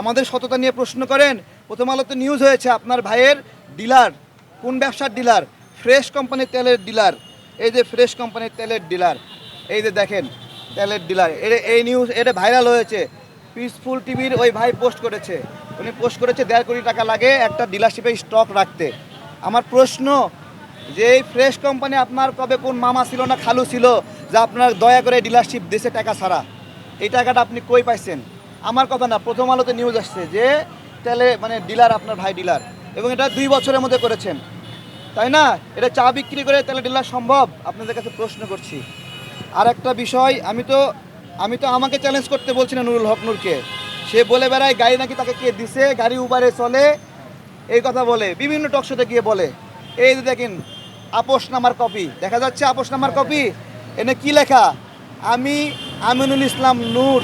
আমাদের সততা নিয়ে প্রশ্ন করেন। প্রথম আলোতে নিউজ হয়েছে আপনার ভাইয়ের ডিলার। কোন ব্যবসার ডিলার? ফ্রেশ কোম্পানির তেলের ডিলার। এই যে ফ্রেশ কোম্পানির তেলের ডিলার। এই যে দেখেন, তেলের ডিলার। এটা এই নিউজ এটা ভাইরাল হয়েছে। পিসফুল টিভির ওই ভাই পোস্ট করেছে। উনি পোস্ট করেছে, দেড় কোটি টাকা লাগে একটা ডিলারশিপে স্টক রাখতে। আমার প্রশ্ন, যে এই ফ্রেশ কোম্পানি আপনার কবে কোন মামা ছিল না খালু ছিল, যে আপনার দয়া করে ডিলারশিপ দেশে টাকা ছাড়া? এই টাকাটা আপনি কই পাইছেন? আমার কথা না, প্রথম আলোতে নিউজ আসছে যে তেলে মানে ডিলার আপনার ভাই ডিলার এবং এটা দুই বছরের মধ্যে করেছেন। তাই না? এটা চা বিক্রি করে তেলে ডিলার সম্ভব? আপনাদের কাছে প্রশ্ন করছি। আর একটা বিষয়, আমি তো আমি তো আমাকে চ্যালেঞ্জ করতে বলছি না নুরুল হক নূরকে। সে বলে বেড়ায়, গাড়ি নাকি তাকে কে দিছে? গাড়ি উবারে চলে? এই কথা বলে, বিভিন্ন টকশোতে গিয়ে বলে, এই যে দেখেন, আপোষ নামার কপি দেখা যাচ্ছে আপোষ নামার কপি এনে কি লেখা? আমি আমিনুল ইসলাম নূর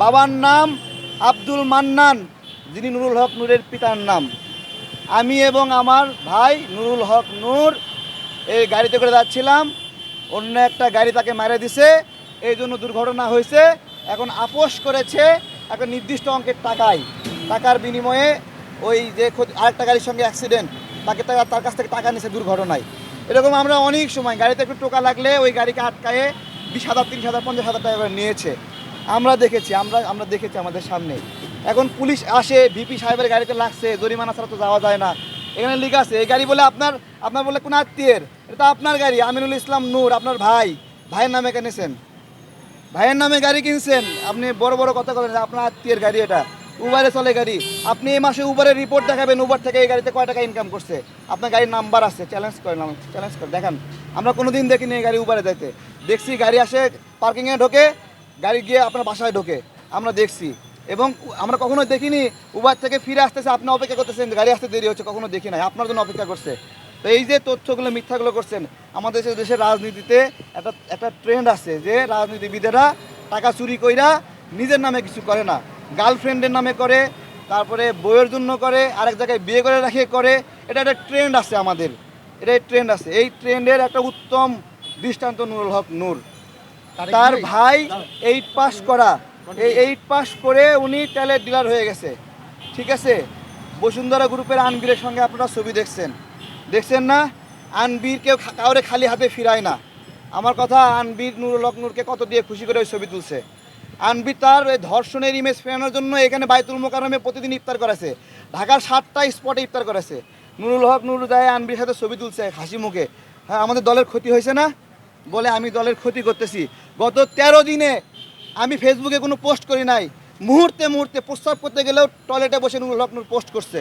বাবার নাম আব্দুল মান্নান, যিনি নুরুল হক নূরের পিতার নাম। আমি এবং আমার ভাই নুরুল হক নূর এই গাড়িতে করে যাচ্ছিলাম। অন্য একটা গাড়ি তাকে মারে দিছে। এই জন্য দুর্ঘটনা হয়েছে। এখন আপোষ করেছে একটা নির্দিষ্ট অঙ্কের টাকায়। টাকার বিনিময়ে ওই যে আরেকটা গাড়ির সঙ্গে অ্যাক্সিডেন্ট তাকে তারা তার কাছ থেকে টাকা নিছে দুর্ঘটনায়। এরকম আমরা অনেক সময় গাড়িতে একটু টোকা লাগলে ওই গাড়িকে আটকায়ে বিশ হাজার, তিরিশ হাজার, পঞ্চাশ হাজার টাকা নিয়েছে। আমরা দেখেছি, আমরা আমরা দেখেছি আমাদের সামনে। এখন পুলিশ আসে, ভিপি সাহেবের গাড়িতে লাগছে, জরিমানা ছাড়া তো যাওয়া যায় না। এখানে লিখা আছে, এই গাড়ি বলে আপনার আপনার বলে কোন আত্মীয়ের? এটা আপনার গাড়ি, আমিনুল ইসলাম নূর, আপনার ভাই। ভাইয়ের নামে কিনেছেন ভাইয়ের নামে গাড়ি কিনছেন, আপনি বড় বড় কথা বলেন আপনার আত্মীয়ের গাড়ি এটা। উবারে চলে গাড়ি। আপনি এই মাসে উবারের রিপোর্ট দেখাবেন উবার থেকে এই গাড়িতে কয় টাকা ইনকাম করছে। আপনার গাড়ির নাম্বার আছে চ্যালেঞ্জ করেন চ্যালেঞ্জ করে। দেখান, আমরা কোনো দিন দেখিনি এই গাড়ি উবারে যাইতে। দেখছি গাড়ি আসে পার্কিংয়ে ঢোকে গাড়ি গিয়ে আপনার বাসায় ঢোকে। আমরা দেখছি। এবং আমরা কখনো দেখিনি উবার থেকে ফিরে আসতেছে, আপনি অপেক্ষা করতেছেন, গাড়ি আসতে দেরি হচ্ছে, কখনো দেখি নাই। আপনার জন্য অপেক্ষা করছে। তো এই যে তথ্যগুলো, মিথ্যাগুলো করছেন, আমাদের দেশের রাজনীতিতে একটা একটা ট্রেন্ড আছে যে রাজনীতিবিদেরা টাকা চুরি কইরা নিজের নামে কিছু করে না। গার্লফ্রেন্ডের নামে করে, তারপরে বইয়ের জন্য করে, আরেক জায়গায় বিয়ে করে রাখে করে। এটা একটা ট্রেন্ড আছে আমাদের। এটা ট্রেন্ড আছে। এই ট্রেন্ডের একটা উত্তম দৃষ্টান্ত নুরুল হক নূর। তার ভাই এইট পাস করা। এই এইট পাস করে উনি তেলের ডিলার হয়ে গেছে। ঠিক আছে? বসুন্ধরা গ্রুপের আনবীরের সঙ্গে আপনারা ছবি দেখছেন। দেখছেন না? আনবীর কেউ কাউরে খালি হাতে ফিরায় না। আমার কথা আনবীর নুরুল হক নূরকে কত দিয়ে খুশি করে ওই ছবি তুলছে। আনবীর তার ধর্ষণের ইমেজ ফেরানোর জন্য এখানে বাইতুল মোকারমে প্রতিদিন ইফতার করেছে। ঢাকার সাতটা স্পটে ইফতার করেছে। নুরুল হক নুরুল যায় আনবীর সাথে ছবি তুলছে হাসি মুখে। হ্যাঁ আমাদের দলের ক্ষতি হয়েছে না? বলে আমি দলের ক্ষতি করতেছি। গত তেরো দিনে আমি ফেসবুকে কোনো পোস্ট করি নাই। মুহূর্তে মুহূর্তে প্রস্তাব করতে গেলেও টয়লেটে বসে নুরুল হক পোস্ট করছে।